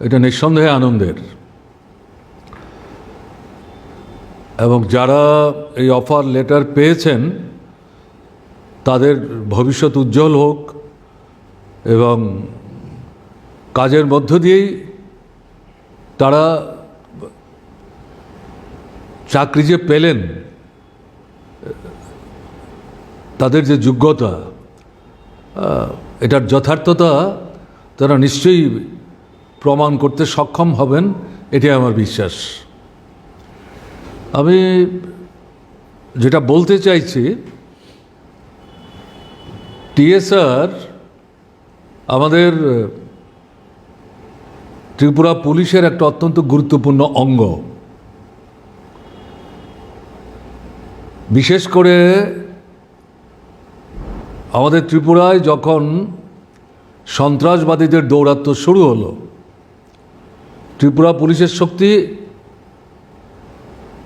এটা নিঃসন্দেহে আনন্দের। এবং যারা এই অফার লেটার পেয়েছেন, তাদের ভবিষ্যৎ উজ্জ্বল হোক এবং কাজের মধ্য দিয়েই তারা চাকরি যে পেলেন, তাদের যে যোগ্যতা এটার যথার্থতা তারা নিশ্চয়ই প্রমাণ করতে সক্ষম হবেন, এটাই আমার বিশ্বাস। আমি যেটা বলতে চাইছি, টিএসআর আমাদের ত্রিপুরা পুলিশের একটা অত্যন্ত গুরুত্বপূর্ণ অঙ্গ। বিশেষ করে আমাদের ত্রিপুরায় যখন সন্ত্রাসবাদীদের দৌরাত্ম্য শুরু হলো ত্রিপুরা পুলিশের শক্তি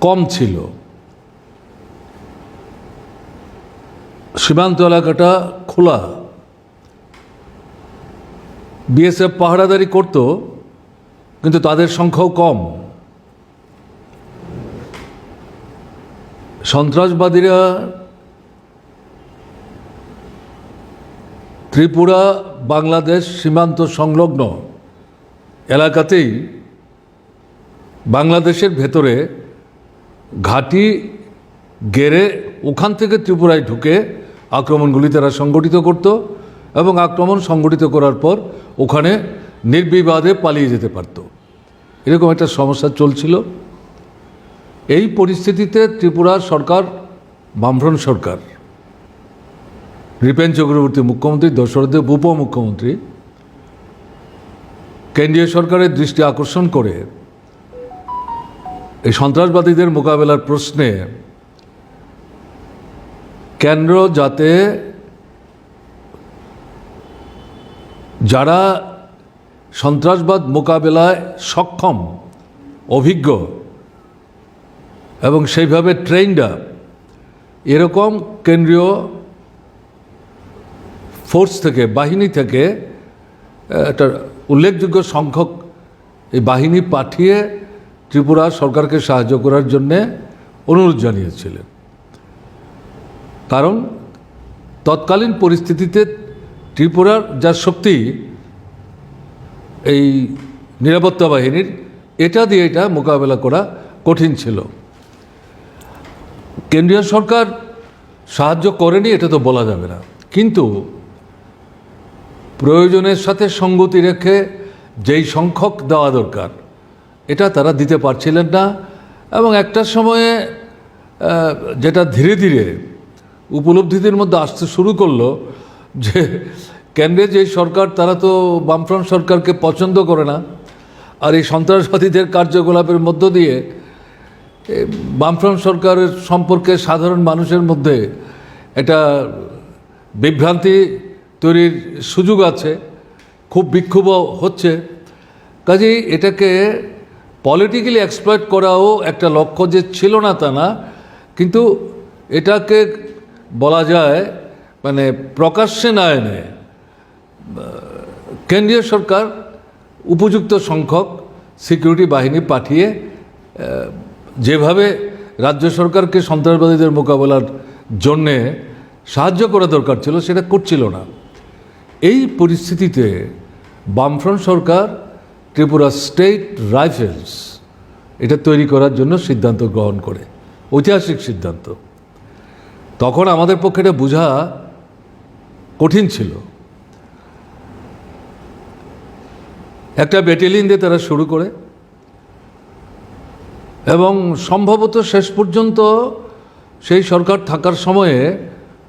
কম ছিল। সীমান্ত এলাকাটা খোলা। বিএসএফ পাহারাদারি করত, কিন্তু তাদের সংখ্যাও কম। সন্ত্রাসবাদীরা ত্রিপুরা, বাংলাদেশ সীমান্ত সংলগ্ন এলাকাতেই বাংলাদেশের ভেতরে ঘাঁটি গেড়ে ওখান থেকে ত্রিপুরায় ঢুকে আক্রমণগুলি তারা সংগঠিত করত এবং আক্রমণ সংগঠিত করার পর ওখানে নির্বিবাদে পালিয়ে যেতে পারত। এরকম একটা সমস্যা চলছিল। এই পরিস্থিতিতে ত্রিপুরার সরকার, বামফ্রন্ট সরকার, নৃপেন চক্রবর্তী মুখ্যমন্ত্রী দশরথদেব উপমুখ্যমন্ত্রী, কেন্দ্রীয় সরকারের দৃষ্টি আকর্ষণ করে এই সন্ত্রাসবাদীদের মোকাবেলার প্রশ্নে কেন্দ্র যাতে যারা সন্ত্রাসবাদ মোকাবেলায় সক্ষম, অভিজ্ঞ এবং সেইভাবে ট্রেন্ড এরকম কেন্দ্রীয় ফোর্স থেকে, বাহিনী থেকে একটা উল্লেখযোগ্য সংখ্যক এই বাহিনী পাঠিয়ে ত্রিপুরা সরকারকে সাহায্য করার জন্যে অনুরোধ জানিয়েছিলেন। কারণ তৎকালীন পরিস্থিতিতে ত্রিপুরার যা শক্তি এই নিরাপত্তা বাহিনীর, এটা দিয়ে এটা মোকাবেলা করা কঠিন ছিল। কেন্দ্রীয় সরকার সাহায্য করেনি, এটা তো বলা যাবে না। কিন্তু প্রয়োজনের সাথে সঙ্গতি রেখে যেই সংখ্যক দেওয়া দরকার এটা তারা দিতে পারছিলেন না এবং একটা সময়ে যেটা ধীরে ধীরে উপলব্ধিদের মধ্যে আসতে শুরু করল যে কেন্দ্রে যে সরকার, তারা তো বামফ্রন্ট সরকারকে পছন্দ করে না। আর এই সন্ত্রাসবাদীদের কার্যকলাপের মধ্য দিয়ে বামফ্রন্ট সরকারের সম্পর্কে সাধারণ মানুষের মধ্যে এটা বিভ্রান্তি তৈরির সুযোগ আছে, খুব বিক্ষোভ হচ্ছে। কাজেই এটাকে পলিটিক্যালি এক্সপ্লয়েট করাও একটা লক্ষ্য যে ছিল না তা না, কিন্তু এটাকে বলা যায় মানে প্রকাশ্যে না এনে কেন্দ্রীয় সরকার উপযুক্ত সংখ্যক সিকিউরিটি বাহিনী পাঠিয়ে যেভাবে রাজ্য সরকারকে সন্ত্রাসবাদীদের মোকাবেলার জন্যে সাহায্য করা দরকার ছিল, সেটা করছিল না। এই পরিস্থিতিতে বামফ্রন্ট সরকার ত্রিপুরা স্টেট রাইফেলস এটা তৈরি করার জন্য সিদ্ধান্ত গ্রহণ করে। ঐতিহাসিক সিদ্ধান্ত। তখন আমাদের পক্ষে এটা বোঝা কঠিন ছিল। একটা ব্যাটালিয়ন দিয়ে তারা শুরু করে এবং সম্ভবত শেষ পর্যন্ত সেই সরকার থাকার সময়ে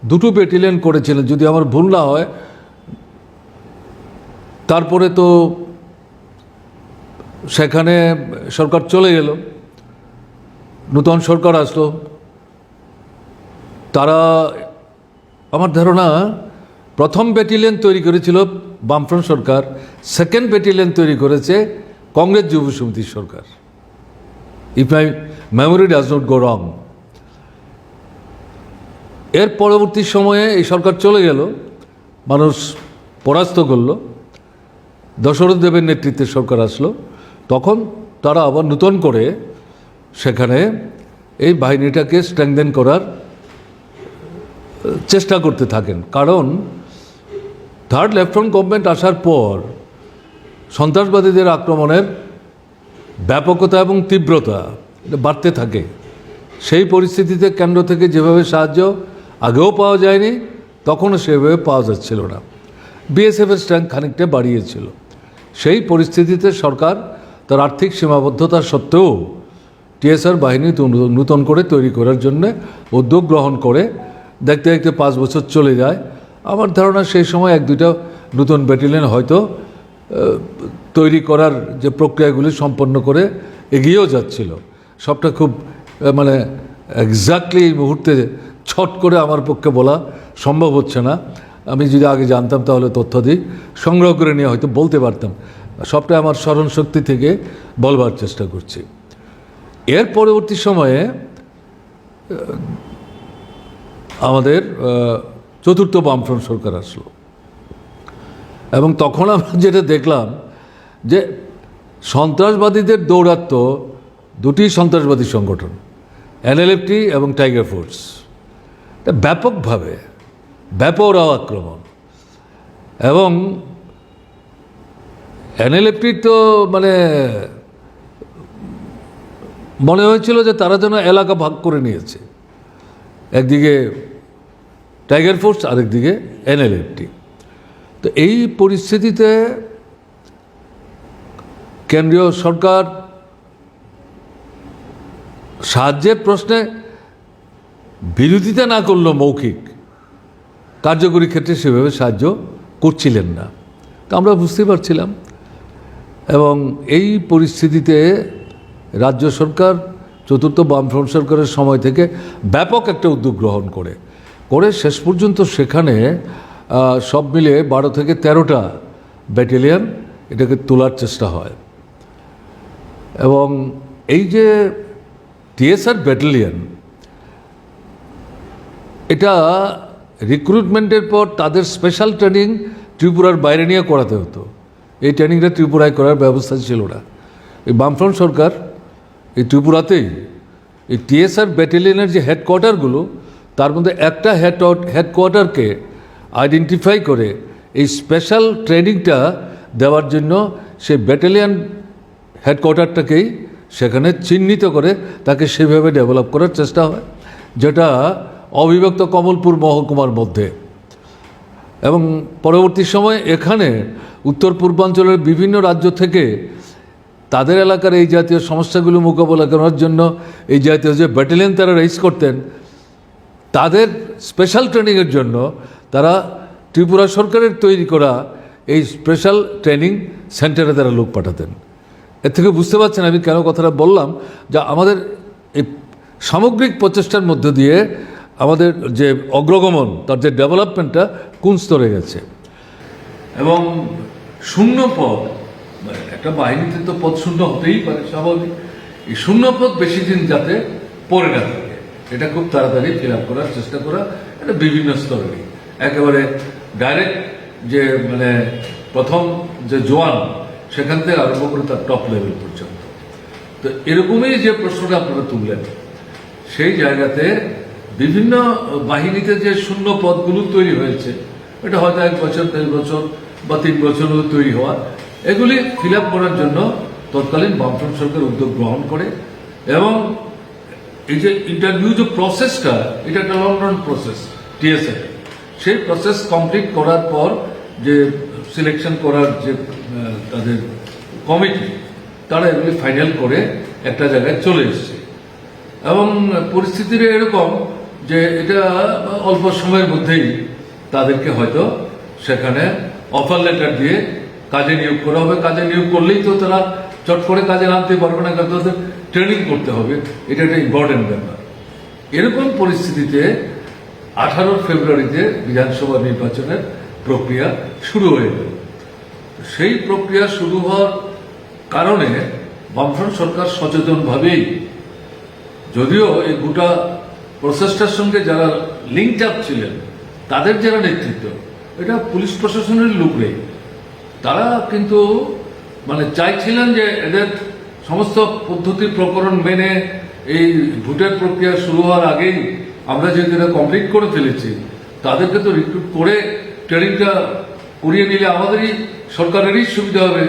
দুটো ব্যাটালিয়ন করেছিলেন যদি আমার ভুল না হয়, তারপরে তো সেখানে সরকার চলে গেল। নূতন সরকার আসলো। তারা, আমার ধারণা, প্রথম ব্যাটালিয়ন তৈরি করেছিল বামফ্রন্ট সরকার, সেকেন্ড ব্যাটালিয়ন তৈরি করেছে কংগ্রেস যুব সমিতির সরকার। If my memory does not go wrong এর পরবর্তী সময়ে এই সরকার চলে গেল, মানুষ পরাস্ত করল। দশরথ দেবের নেতৃত্বে সরকার আসলো। তখন তারা আবার নূতন করে সেখানে এই বাহিনীটাকে স্ট্রেংদেন করার চেষ্টা করতে থাকেন। কারণ থার্ড লেফটেন্যান্ট গভর্নমেন্ট আসার পর সন্ত্রাসবাদীদের আক্রমণের ব্যাপকতা এবং তীব্রতা বাড়তে থাকে। সেই পরিস্থিতিতে কেন্দ্র থেকে যেভাবে সাহায্য আগেও পাওয়া যায়নি, তখনও সেভাবে পাওয়া যাচ্ছিল না। বিএসএফের স্ট্রেংথ খানিকটা বাড়িয়েছিল। সেই পরিস্থিতিতে সরকার তার আর্থিক সীমাবদ্ধতা সত্ত্বেও টিএসআর বাহিনী নূতন করে তৈরি করার জন্য উদ্যোগ গ্রহণ করে। দেখতে দেখতে পাঁচ বছর চলে যায়। আমার ধারণা সেই সময় এক দুইটা নতুন ব্যাটালিয়ন হয়তো তৈরি করার যে প্রক্রিয়াগুলি সম্পন্ন করে এগিয়েও যাচ্ছিল। সবটা খুব মানে এক্স্যাক্টলি এই মুহূর্তে ছট করে আমার পক্ষে বলা সম্ভব হচ্ছে না। আমি যদি আগে জানতাম তাহলে তথ্য দিই। সংগ্রহ করে নিয়ে হয়তো বলতে পারতাম। সবটা আমার স্মরণ শক্তি থেকে বলবার চেষ্টা করছি। এর পরবর্তী সময়ে আমাদের চতুর্থ বামফ্রন্ট সরকার আসলো। এবং তখন আমরা যেটা দেখলাম যে সন্ত্রাসবাদীদের দৌরাত্ম দুটি সন্ত্রাসবাদী সংগঠন এনএলএফটি এবং টাইগার ফোর্স ব্যাপকভাবে ব্যাপরাও আক্রমণ। এবং এনএলএফটির তো মানে মনে হয়েছিল যে তারা যেন এলাকা ভাগ করে নিয়েছে। একদিকে টাইগার ফোর্স, আরেকদিকে এনএলএফটি তো এই পরিস্থিতিতে কেন্দ্রীয় সরকার সাহায্যের প্রশ্নে বিরোধিতা না করলেও মৌখিক কার্যকরী ক্ষেত্রে সেভাবে সাহায্য করছিলেন না। তা আমরা বুঝতে পারছিলাম এবং এই পরিস্থিতিতে রাজ্য সরকার, চতুর্থ বামফ্রন্ট সরকারের সময় থেকে ব্যাপক একটা উদ্যোগ গ্রহণ করে। করে শেষ পর্যন্ত সেখানে সব মিলে বারো থেকে তেরোটা ব্যাটালিয়ন এটাকে তোলার চেষ্টা হয়। এবং এই যে টিএসআর ব্যাটালিয়ন, এটা রিক্রুটমেন্টের পর তাদের স্পেশাল ট্রেনিং ত্রিপুরার বাইরে নিয়ে করাতে হতো। এই ট্রেনিংটা ত্রিপুরায় করার ব্যবস্থা ছিল না এই বামফ্রন্ট সরকার এই ত্রিপুরাতেই এই টিএসআর ব্যাটালিয়নের যে হেডকোয়ার্টারগুলো তার মধ্যে একটা হেড হেডকোয়ার্টারকে আইডেন্টিফাই করে এই স্পেশাল ট্রেনিংটা দেওয়ার জন্য সেই ব্যাটালিয়ান হেডকোয়ার্টারটাকেই সেখানে চিহ্নিত করে তাকে সেভাবে ডেভেলপ করার চেষ্টা হয়, যেটা অবিভক্ত কমলপুর মহকুমার মধ্যে। এবং পরবর্তী সময়ে এখানে উত্তর পূর্বাঞ্চলের বিভিন্ন রাজ্য থেকে তাদের এলাকার এই জাতীয় সমস্যাগুলো মোকাবেলা করার জন্য এই জাতীয় যে ব্যাটালিয়ন তারা রেস করতেন, তাদের স্পেশাল ট্রেনিংয়ের জন্য তারা ত্রিপুরা সরকারের তৈরি করা এই স্পেশাল ট্রেনিং সেন্টারে তারা লোক পাঠাতেন। এর থেকে বুঝতে পারছেন আমি কেন কথাটা বললাম, যে আমাদের এই সামগ্রিক প্রচেষ্টার মধ্য দিয়ে আমাদের যে অগ্রগমন, তার যে ডেভেলপমেন্টটা কোন স্তরে গেছে? এবং শূন্য পদ একটা বাহিনীতে তো পদ শূন্য হতেই পারে, স্বাভাবিক। এই শূন্য পদ বেশি দিন যাতে পড়ে না থাকে, এটা খুব তাড়াতাড়ি ফিল আপ করার চেষ্টা করা এটা বিভিন্ন স্তরে একেবারে ডাইরেক্ট যে মানে প্রথম যে জোয়ান, সেখান থেকে আরম্ভ করে তার টপ লেভেল পর্যন্ত। তো এরকমই যে প্রশ্নটা আপনারা তুললেন, সেই জায়গাতে বিভিন্ন বাহিনীতে যে শূন্য পদগুলো তৈরি হয়েছে, এটা হয়তো এক বছর, দেড় বছর বা তিন বছর তৈরি হওয়া, এগুলি ফিল করার জন্য তৎকালীন বামফ্রন্ট সরকার উদ্যোগ গ্রহণ করে এবং এই যে ইন্টারভিউ যে প্রসেসটা এটা একটা লং রান প্রসেস টিএসএ সেই প্রসেস কমপ্লিট করার পর যে সিলেকশন করার যে তাদের কমিটি তারা এগুলি ফাইনাল করে একটা জায়গায় চলে এসছে। এবং পরিস্থিতিটা এরকম যে এটা অল্প সময়ের মধ্যেই তাদেরকে হয়তো সেখানে অফার লেটার দিয়ে কাজে নিয়োগ করা হবে। কাজে নিয়োগ করলেই তো তারা চট করে কাজে নামতে পারবে না, কারণ তাদের ট্রেনিং করতে হবে। এটা একটা ইম্পর্টেন্ট ব্যাপার। এরকম পরিস্থিতিতে আঠারো ফেব্রুয়ারিতে বিধানসভা নির্বাচনের প্রক্রিয়া শুরু হয়ে গেল। সেই প্রক্রিয়া শুরু হওয়ার কারণে বামফ্রন্ট সরকার সচেতনভাবেই, যদিও এই গোটা প্রসেসটার সঙ্গে যারা লিঙ্ক আপ ছিলেন, তাদের যারা নেতৃত্ব, এটা পুলিশ প্রশাসনের লোক নেই। তারা কিন্তু মানে চাইছিলেন যে এদের সমস্ত পদ্ধতি প্রকরণ মেনে এই ভোটের প্রক্রিয়া শুরু হওয়ার আগেই আমরা যেহেতু এটা কমপ্লিট করে ফেলেছি, তাদেরকে তো রিক্রুট করে ট্রেনিংটা করিয়ে নিলে আমাদেরই সরকারেরই সুবিধা হবে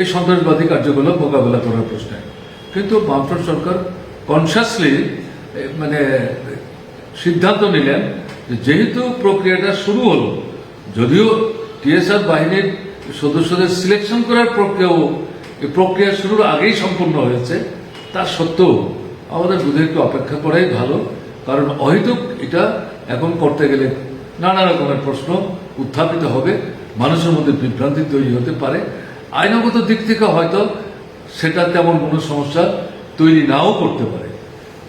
এই সন্ত্রাসবাদী কার্যকলাপ মোকাবেলা করার প্রশ্নে। কিন্তু বামফ্রন্ট সরকার কনসিয়াসলি মানে সিদ্ধান্ত নিলেন যেহেতু প্রক্রিয়াটা শুরু হলো, যদিও টিএসআর বাহিনীর সদস্যদের সিলেকশন করার প্রক্রিয়াও প্রক্রিয়া শুরুর আগেই সম্পূর্ণ হয়েছে, তা সত্ত্বেও আমাদের বুঝে একটু অপেক্ষা করাই ভালো, কারণ অহেতুক এটা এখন করতে গেলে নানা রকমের প্রশ্ন উত্থাপিত হবে, মানুষের মধ্যে বিভ্রান্তি তৈরি হতে পারে। আইনগত দিক থেকে হয়তো সেটা তেমন কোনো সমস্যা তৈরি নাও করতে পারে।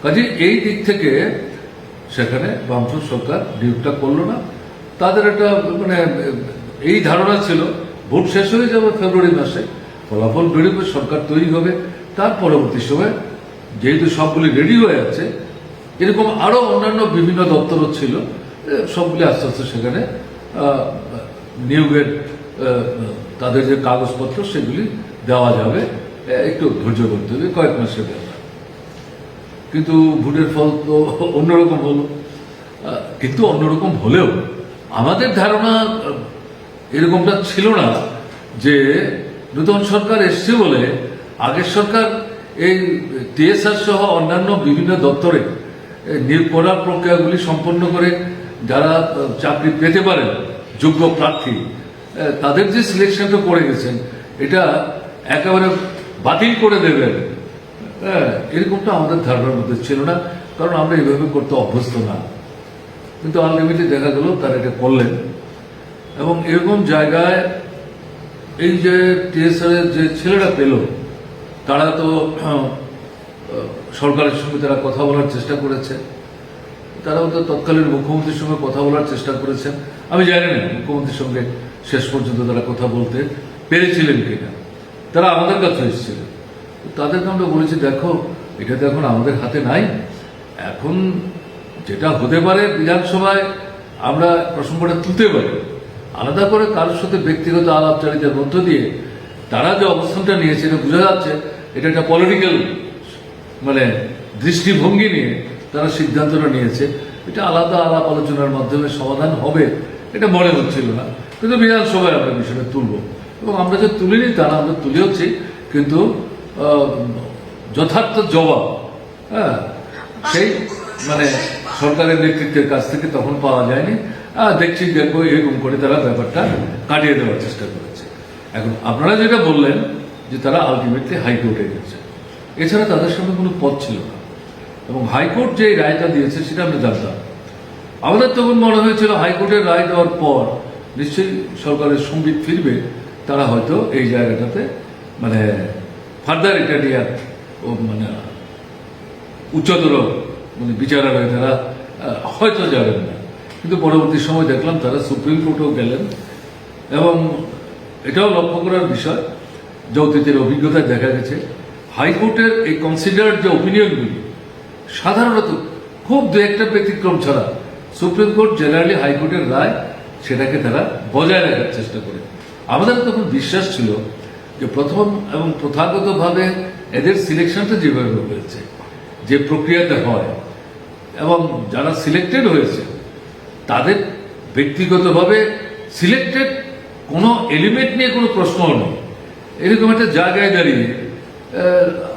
কাজে এই দিক থেকে সেখানে বামফ্রন্ট সরকার নিয়োগটা করল না। তাদের একটা মানে এই ধারণা ছিল, ভোট শেষ হয়ে যাবে ফেব্রুয়ারি মাসে, ফলাফল বেরোবে, সরকার তৈরি হবে। তার পরবর্তী সময় যেহেতু সবগুলি রেডি হয়ে আছে, এরকম আরও অন্যান্য বিভিন্ন দপ্তরও ছিল সবগুলি আস্তে আস্তে সেখানে নিয়োগের তাদের যে কাগজপত্র, সেগুলি দেওয়া যাবে। একটু ধৈর্য করতে হবে, কয়েক মাসের কিন্তু ভোটের ফল তো অন্যরকম হলো। কিন্তু অন্যরকম হলেও আমাদের ধারণা এরকমটা ছিল না যে নূতন সরকার এসছে বলে আগের সরকার এই টিএসআর সহ অন্যান্য বিভিন্ন দপ্তরে নিয়োগ প্রক্রিয়াগুলি সম্পন্ন করে যারা চাকরি পেতে পারেন, যোগ্য প্রার্থী তাদের যে সিলেকশনটা করে গেছেন, এটা একেবারে বাতিল করে দেবেন। হ্যাঁ এরকমটা আমাদের ধারণার মধ্যে ছিল না, কারণ আমরা এইভাবে করতে অভ্যস্ত না। কিন্তু আলটিমেটলি দেখা গেল, তারা এটা করলেন। এবং এরকম জায়গায় এই যে টিএসআর যে ছেলেরা পেল, তারা তো সরকারের সঙ্গে তারা কথা বলার চেষ্টা করেছে। তারাও তো তৎকালীন মুখ্যমন্ত্রীর সঙ্গে কথা বলার চেষ্টা করেছেন। আমি জানি না মুখ্যমন্ত্রীর সঙ্গে শেষ পর্যন্ত তারা কথা বলতে পেরেছিলেন কিনা। তারা আমাদের কাছে এসেছিলেন। তাদেরকে আমরা বলেছি, দেখো, এটা তো এখন আমাদের হাতে নাই। এখন যেটা হতে পারে বিধানসভায় আমরা প্রসঙ্গটা তুলতে পারি। আলাদা করে কারোর সাথে ব্যক্তিগত আলাপচারিতার মধ্য দিয়ে তারা যে অবস্থানটা নিয়েছে, এটা বোঝা যাচ্ছে, এটা একটা পলিটিক্যাল মানে দৃষ্টিভঙ্গি নিয়ে তারা সিদ্ধান্তটা নিয়েছে। এটা আলাদা আলাপ আলোচনার মাধ্যমে সমাধান হবে, এটা মনে হচ্ছিল না। কিন্তু বিধানসভায় আমরা বিষয়টা তুলব। এবং আমরা যে তুলিনি, তা না, আমরা তুলেওছি। কিন্তু যথার্থ জবাব হ্যাঁ সেই মানে সরকারের নেতৃত্বের কাছ থেকে তখন পাওয়া যায়নি। দেখছি দেখব, এরকম করে তারা ব্যাপারটা কাটিয়ে দেওয়ার চেষ্টা করেছে। এখন আপনারা যেটা বললেন যে তারা আলটিমেটলি হাইকোর্টে গেছে, এছাড়া তাদের সামনে কোনো পথ ছিল না। এবং হাইকোর্ট যে রায়টা দিয়েছে সেটা আমরা জানতাম। আমাদের তখন মনে হয়েছিল হাইকোর্টের রায় দেওয়ার পর নিশ্চয়ই সরকারের সম্বিত ফিরবে, তারা হয়তো এই জায়গাটাতে মানে ফার্দার এটা নিয়ে ও মানে উচ্চতর মানে বিচারালয়ে, তারা হয়তো যাবেন না। কিন্তু পরবর্তী সময় দেখলাম তারা সুপ্রিম কোর্টেও গেলেন এবং এটাও লক্ষ্য করার বিষয় যে অভিজ্ঞতায় দেখা গেছে। হাইকোর্টের এই কনসিডার্ড যে ওপিনিয়নগুলি সাধারণত খুব দু একটা ব্যতিক্রম ছাড়া সুপ্রিম কোর্ট জেনারেলি হাইকোর্টের রায় সেটাকে তারা বজায় রাখার চেষ্টা করে। আমাদের তখন বিশ্বাস ছিল যে প্রথম এবং প্রথাগতভাবে এদের সিলেকশনটা যেভাবে হয়েছে, যে প্রক্রিয়াতে হয়, এবং যারা সিলেক্টেড হয়েছে, তাদের ব্যক্তিগতভাবে সিলেক্টেড কোনো এলিমেন্ট নিয়ে কোনো প্রশ্ন নেই। এরকম একটা জায়গায় দাঁড়িয়ে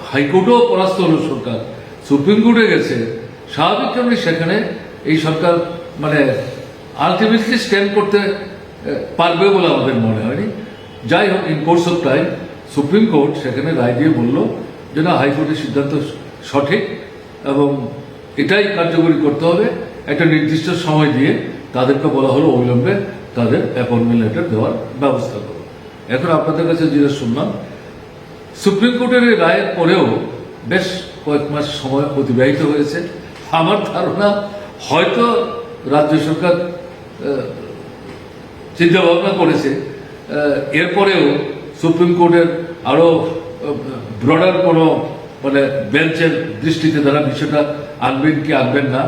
হাইকোর্টেও পরাস্ত হলো সরকার, সুপ্রিম কোর্টে গেছে, স্বাভাবিক কারণে সেখানে এই সরকার মানে আলটিমেটলি স্ট্যান্ড করতে পারবে বলে আমাদের মনে হয়নি। যাই হোক in course of time supreme court সেখানে রায় দিয়ে বলল যে না হাইকোর্টের সিদ্ধান্ত সঠিক এবং এটাই কার্যকরী করতে হবে। একটা নির্দিষ্ট সময় দিয়ে তাদেরকে বলা হলো অবিলম্বে তাদের অ্যাপয়েন্টমেন্ট লেটার দেওয়ার ব্যবস্থা করো। এখন আপনাদের কাছে যেটা শুনলাম সুপ্রিম কোর্টের এই রায়ের পরেও বেশ কয়েক মাস সময় অতিবাহিত হয়েছে। আমার ধারণা হয়তো রাজ্য সরকার চিন্তা ভাবনা করেছে এরপরেও সুপ্রিম কোর্টের আরও ব্রডার কোনো মানে বেঞ্চের দৃষ্টিতে তারা বিষয়টা আনবেন কি আনবেন না।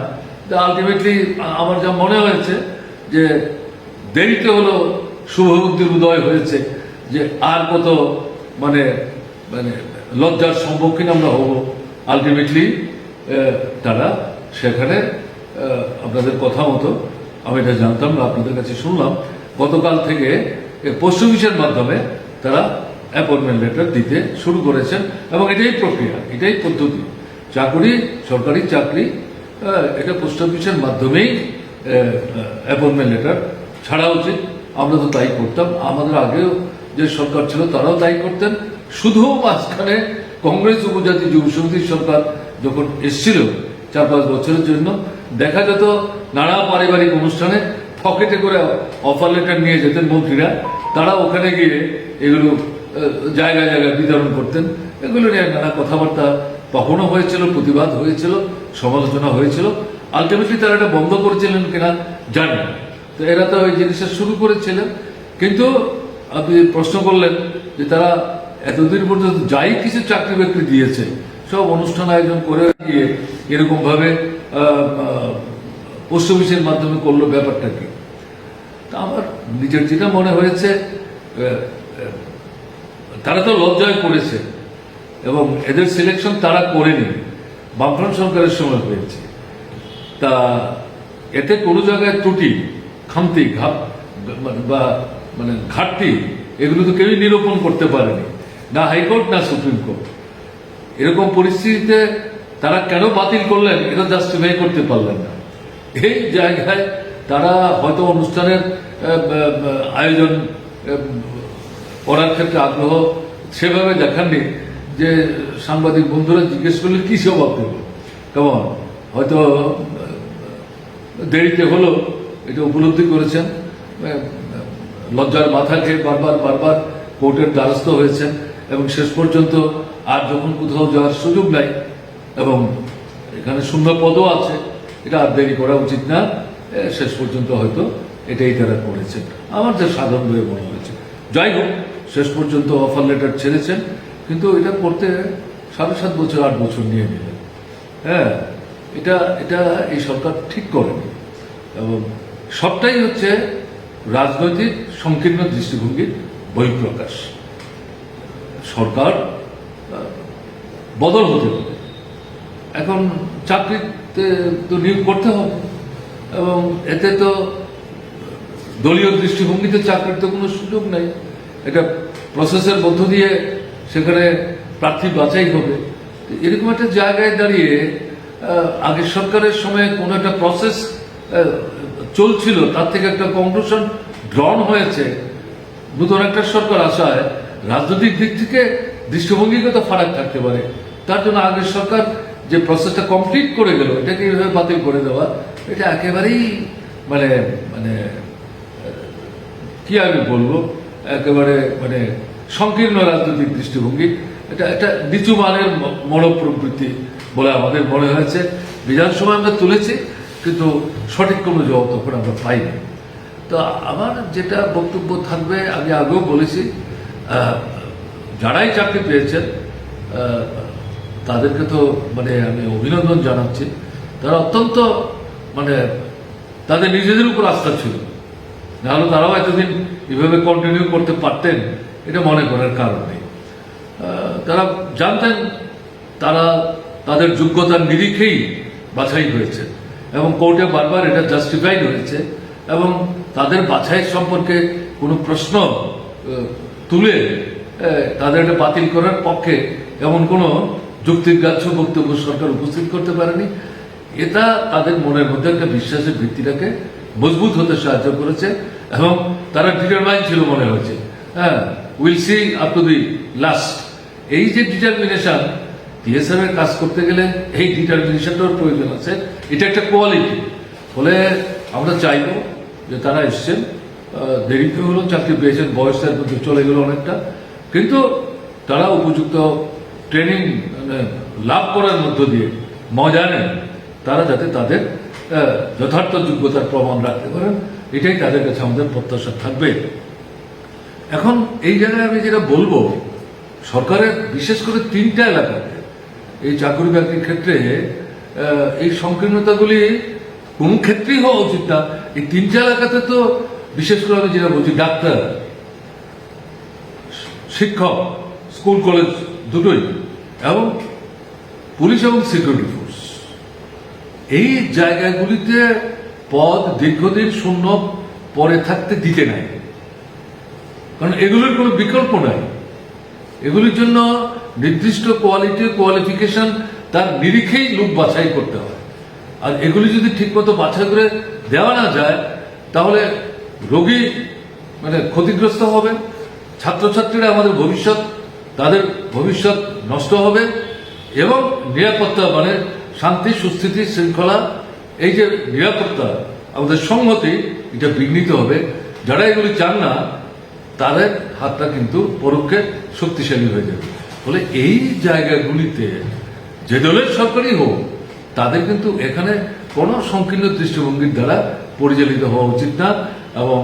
আলটিমেটলি আমার যা মনে হয়েছে যে দেরিতে হলো শুভবুদ্ধির উদয় হয়েছে, যে আর কত মানে মানে লজ্জার সম্মুখীন আমরা হব। আলটিমেটলি তারা সেখানে আপনাদের কথা মতো, আমি এটা জানতাম না, আপনাদের কাছে শুনলাম। গতকাল থেকে পোস্ট অফিসের মাধ্যমে তারা অ্যাপয়েন্টমেন্ট লেটার দিতে শুরু করেছেন এবং এটাই প্রক্রিয়া, এটাই পদ্ধতি। চাকরি, সরকারি চাকরি এটা পোস্ট অফিসের মাধ্যমেই অ্যাপয়েন্টমেন্ট লেটার ছাড়া উচিত। আমরা তো তাই করতাম। আমাদের আগেও যে সরকার ছিল, তারাও তাই করতেন। শুধু মাঝখানে কংগ্রেস উপজাতি যুব সমিতির সরকার যখন এসছিল, চার পাঁচ বছরের জন্য, দেখা যেত নানা পারিবারিক অনুষ্ঠানে পকেটে করে অফার লেটার নিয়ে যেতেন মন্ত্রীরা। তারা ওখানে গিয়ে এগুলো জায়গায় জায়গায় বিতরণ করতেন। এগুলো নিয়ে নানা কথাবার্তা তখনও হয়েছিল, প্রতিবাদ হয়েছিল, সমালোচনা হয়েছিল। আলটিমেটলি তারা এটা বন্ধ করেছিলেন কিনা জানি তো এরা তো ওই জিনিসটা শুরু করেছিলেন। কিন্তু আপনি প্রশ্ন করলেন যে তারা এতদিন পর্যন্ত যাই কিছু চাকরি বাকরি দিয়েছে, সব অনুষ্ঠান আয়োজন করে গিয়ে এরকমভাবে পোস্ট অফিসের মাধ্যমে করল ব্যাপারটা কি? তা আমার নিজের যেটা মনে হয়েছে তারা তো লজ্জায় করেছে এবং এদের সিলেকশন তারা করেনি, বামফ্রন্ট সরকারের সময় হয়েছে। তা এতে কোনো জায়গায় ত্রুটি, খামতি, ঘাপ বা মানে ঘাটতি, এগুলো তো কেউই নিরূপণ করতে পারেনি, না হাইকোর্ট, না সুপ্রিম কোর্ট। এরকম পরিস্থিতিতে তারা কেন বাতিল করলেন, এটা জাস্টিফাই করতে পারলেন না। এই জায়গায় তারা হয়তো অনুষ্ঠানের আয়োজন করার ক্ষেত্রে আগ্রহ সেভাবে দেখাননি যে সাংবাদিক বন্ধুরা জিজ্ঞেস করলে কি জবাব দেবে কেমন হয়তো দেরিতে হলো, এটা উপলব্ধি করেছেন লজ্জার মাথা খেয়ে বারবার বারবার কোর্টের দ্বারস্থ হয়েছেন এবং শেষ পর্যন্ত আর যখন কোথাও যাওয়ার সুযোগ নাই এবং এখানে শূন্য পদও আছে, এটা আর দেরি করা উচিত না। শেষ পর্যন্ত হয়তো এটাই তারা করেছে। আমার যা সাধারণ বলে মনে হয়েছে। যাই হোক, শেষ পর্যন্ত অফার লেটার ছেড়েছেন, কিন্তু এটা করতে সাড়ে সাত বছর, আট বছর নিয়ে নিলেন হ্যাঁ এটা এটা এই সরকার ঠিক করেনি। এবং সবটাই হচ্ছে রাজনৈতিক সংকীর্ণ দৃষ্টিভঙ্গির বহিঃপ্রকাশ। সরকার বদল হতে এখন চাকরিতে তো নিয়োগ করতে হবে। এবং এতে তো দলীয় দৃষ্টিভঙ্গিতে চাকরির তো কোনো সুযোগ নেই। এটা প্রসেসের মধ্য দিয়ে সেখানে প্রার্থী বাছাই হবে। এরকম একটা জায়গায় দাঁড়িয়ে আগের সরকারের সময় কোনো একটা প্রসেস চলছিল, তার থেকে একটা কনক্লুশন ড্রন হয়েছে। নতুন একটা সরকার আসায় রাজনৈতিক দিক থেকে দৃষ্টিভঙ্গিগত ফারাক থাকতে পারে। তার জন্য আগের সরকার যে প্রসেসটা কমপ্লিট করে গেল, এটাকে এইভাবে বাতিল করে দেওয়া, এটা একেবারেই মানে মানে কি আমি বলব? একেবারে মানে সংকীর্ণ রাজনৈতিক দৃষ্টিভঙ্গি। এটা এটা নিচু মানের মনোপ্রবৃত্তি বলে আমাদের মনে হয়েছে। বিধানসভা আমরা তুলেছি, কিন্তু সঠিক কোনো জবাব তখন আমরা পাইনি। তো আমার যেটা বক্তব্য থাকবে, আমি আগেও বলেছি যারাই চাকরি পেয়েছেন তাদেরকে তো মানে আমি অভিনন্দন জানাচ্ছি। তারা অত্যন্ত মানে তাদের নিজেদের উপর আস্থা ছিল। নাহলে তারাও এতদিন এভাবে কন্টিনিউ করতে পারতেন, এটা মনে করার কারণ নেই। তারা জানতেন, তারা তাদের যোগ্যতার নিরিখেই বাছাই হয়েছে। এবং কোর্টে বারবার এটা জাস্টিফাইড হয়েছে। এবং তাদের বাছাই সম্পর্কে কোনো প্রশ্ন তুলে তাদের এটা বাতিল করার পক্ষে এমন কোনো যুক্তিগ্রাহ্য বক্তব্য সরকার উপস্থিত করতে পারেনি। এটা তাদের মনের মধ্যে একটা বিশ্বাসের ভিত্তিটাকে মজবুত হতে সাহায্য করেছে এবং তারা ডিটারমাইন ছিল মনে হয়েছে। হ্যাঁ will see up to the last এই যে ডিটারমিনেশন টিএসআর এর কাজ করতে গেলে এই ডিটারমিনেশনটার প্রয়োজন আছে। এটা একটা কোয়ালিটি ফলে আমরা চাইব যে তারা এসছেন। দেরিতে হলেও চাকরি পেয়েছেন বয়সের মধ্যে চলে গেল অনেকটা। কিন্তু তারা উপযুক্ত ট্রেনিং লাভ করার মধ্য দিয়ে মজা নেন। তারা যাতে তাদের যথার্থ যোগ্যতার প্রমাণ রাখতে পারেন, এটাই তাদের কাছে আমাদের প্রত্যাশা থাকবে। এখন এই জায়গায় আমি যেটা বলব, সরকারের বিশেষ করে তিনটা এলাকাতে এই চাকরি বাকরির ক্ষেত্রে এই সংকীর্ণতাগুলি কোন ক্ষেত্রেই হওয়া উচিত না। এই তিনটা এলাকাতে তো বিশেষ করে আমি যেটা বলছি, ডাক্তার, শিক্ষক, স্কুল, কলেজ দুটোই এবং পুলিশ এবং সিকিউরিটি ফোর্স এই জায়গাগুলিতে পদ দীর্ঘদিন শূন্য পরে থাকতে দিতে নাই। কারণ এগুলোর কোনো বিকল্প নাই। এগুলির জন্য নির্দিষ্ট কোয়ালিটি কোয়ালিফিকেশন তার নিরিখেই লোক বাছাই করতে হয়। আর এগুলি যদি ঠিকমতো বাছাই করে দেওয়া না যায়, তাহলে রোগী মানে ক্ষতিগ্রস্ত হবে। ছাত্রছাত্রীরা আমাদের ভবিষ্যৎ তাদের ভবিষ্যৎ নষ্ট হবে এবং নিরাপত্তা মানে শান্তি, সুস্থিতি, শৃঙ্খলা, এই যে নিরাপত্তা, আমাদের সংহতি, এটা বিঘ্নিত হবে। যারা এগুলি চান না, তাদের হাতটা কিন্তু পরোক্ষে শক্তিশালী হয়ে যাবে। ফলে এই জায়গাগুলিতে যে দলের সরকারই হোক, তাদের কিন্তু এখানে কোনো সংকীর্ণ দৃষ্টিভঙ্গির দ্বারা পরিচালিত হওয়া উচিত না। এবং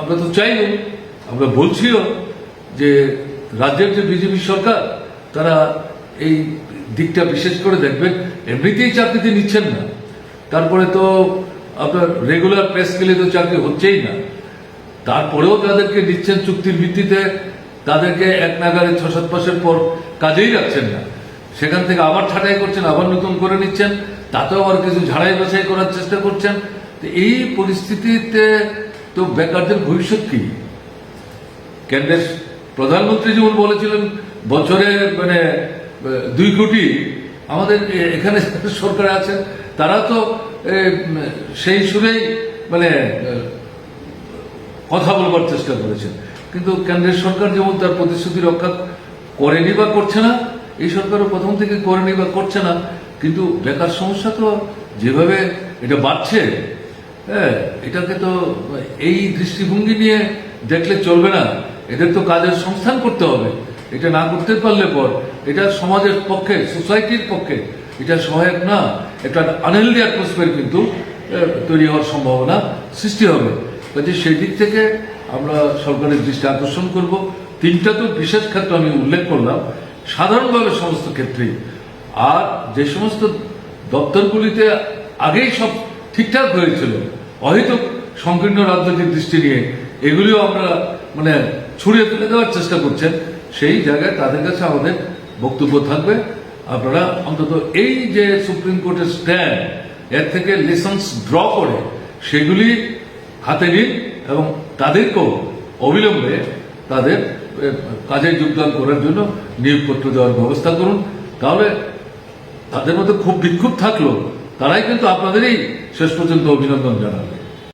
আমরা তো চাইও আমরা বলছিও যে রাজ্যের যে বিজেপি সরকার, তারা এই দিকটা বিশেষ করে দেখবেন, এমনিতেই চাকরিতে নিচ্ছেন না। তারপরে তো আপনার রেগুলার প্রেস গেলে তো চাকরি হচ্ছেই না। তারপরেও তাদেরকে দিচ্ছেন চুক্তির ভিত্তিতে, তাদেরকে এক নাগারে ছ সাত মাসের পর কাজেই রাখছেন না। সেখান থেকে আবার ছাঁটাই করছেন, আবার নতুন করে নিচ্ছেন, তাতেও আবার কিছু ঝাড়াই বাছাই করার চেষ্টা করছেন। তো এই পরিস্থিতিতে তো বেকারদের ভবিষ্যৎ কি? কেন্দ্রের প্রধানমন্ত্রী যেমন বলেছিলেন, বছরে মানে দুই কোটি আমাদের এখানে সরকার আছেন, তারা তো সেই সুরেই মানে কথা বলবার চেষ্টা করেছেন। কিন্তু কেন্দ্রের সরকার যেমন তার প্রতিশ্রুতি রক্ষা করেনি বা করছে না, এই সরকারও প্রথম থেকে করেনি বা করছে না, কিন্তু বেকার সমস্যা তো যেভাবে এটা বাড়ছে হ্যাঁ এটাকে তো এই দৃষ্টিভঙ্গি নিয়ে দেখলে চলবে না। এদের তো কাজের সংস্থান করতে হবে। এটা না করতে পারলে পর, এটা সমাজের পক্ষে, সোসাইটির পক্ষে, এটা সহায়ক না, একটা আনহেলদি অ্যাটমসফিয়ার কিন্তু তৈরি হওয়ার সম্ভাবনা সৃষ্টি হবে। কাজে সেই দিক থেকে আমরা সরকারের দৃষ্টি আকর্ষণ করব। তিনটা তো বিশেষ ক্ষেত্র আমি উল্লেখ করলাম। সাধারণভাবে সমস্ত ক্ষেত্রেই। আর যে সমস্ত দপ্তরগুলিতে আগেই সব ঠিকঠাক হয়েছিল, অহেতুক সংকীর্ণ রাজনৈতিক দৃষ্টি নিয়ে, এগুলিও আমরা মানে ছড়িয়ে তুলে দেওয়ার চেষ্টা করছেন, সেই জায়গায় তাদের কাছে আমাদের বক্তব্য থাকবে। আপনারা অন্তত এই যে সুপ্রিম কোর্টের স্ট্যান্ড, এর থেকে লেসন্স ড্র করে সেগুলি হাতে নিন এবং তাদেরকেও অবিলম্বে তাদের কাজে যোগদান করার জন্য নিয়োগপত্র দেওয়ার ব্যবস্থা করুন। তাহলে তাদের মধ্যে খুব বিক্ষোভ থাকল, তারাই কিন্তু আপনাদেরই শেষ পর্যন্ত অভিনন্দন জানাবে।